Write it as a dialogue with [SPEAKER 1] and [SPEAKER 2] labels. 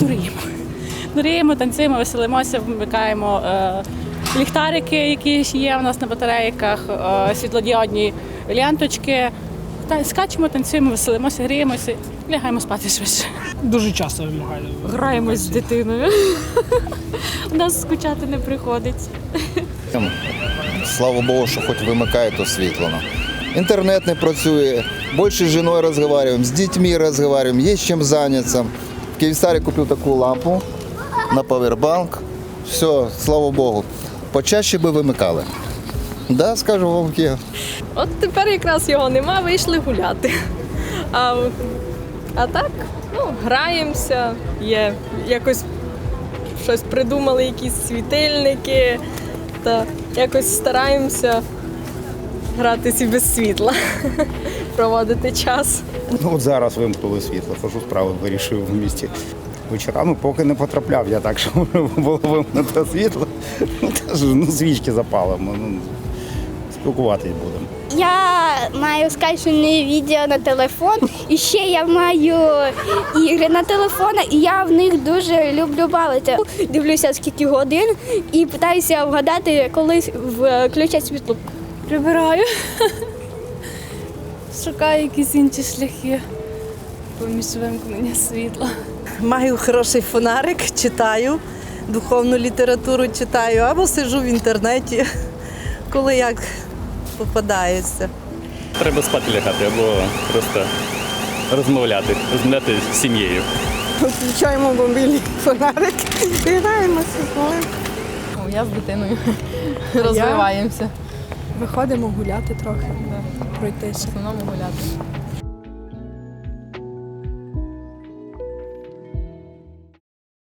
[SPEAKER 1] Дуріємо. Дуріємо, танцюємо, веселимося, вмикаємо е, ліхтарики, які є у нас на батарейках, е, світлодіодні ленточки. Та скачемо, танцюємо, веселимося, гріємося, лягаємо спати швидше.
[SPEAKER 2] Дуже часто вимагаю.
[SPEAKER 3] Граємось з дитиною. У нас скучати не приходить.
[SPEAKER 4] Там, Слава Богу, що хоч вимикає то світло. ну. Інтернет не працює, більше з жіною розмовляємо, з дітьми розмовляємо, є чим зайнятися. Київстарі купив таку лампу на павербанк. Все, слава Богу. Почаще би вимикали. Да, скажу вам, є.
[SPEAKER 5] От тепер якраз його нема, вийшли гуляти. А, а так, ну, граємося, є якось щось придумали, якісь світильники, та якось стараємося гратися без світла, проводити час.
[SPEAKER 6] Ну, от зараз вимкнули світло, хожу справи вирішую в місті. Вечорами поки не потрапляв, я так, що було вимкнуто світло. Ну, ну, свічки запалимо, ну, спілкуватись будемо.
[SPEAKER 7] Я маю скачане відео на телефон, і ще я маю ігри на телефон, і я в них дуже люблю бавити. Дивлюся скільки годин і питаюся вгадати, коли включать світло.
[SPEAKER 8] Прибираю. Шукаю якісь інші шляхи поміж вимкнення світла.
[SPEAKER 9] Маю хороший фонарик, читаю, духовну літературу читаю або сиджу в інтернеті, коли як попадається.
[SPEAKER 10] Треба спати лягати або просто розмовляти, розмовляти з сім'єю.
[SPEAKER 9] Включаємо мобільний фонарик і граємося.
[SPEAKER 3] Я з дитиною розвиваємося.
[SPEAKER 8] Виходимо гуляти трохи, пройтися.
[SPEAKER 3] В основному гуляти.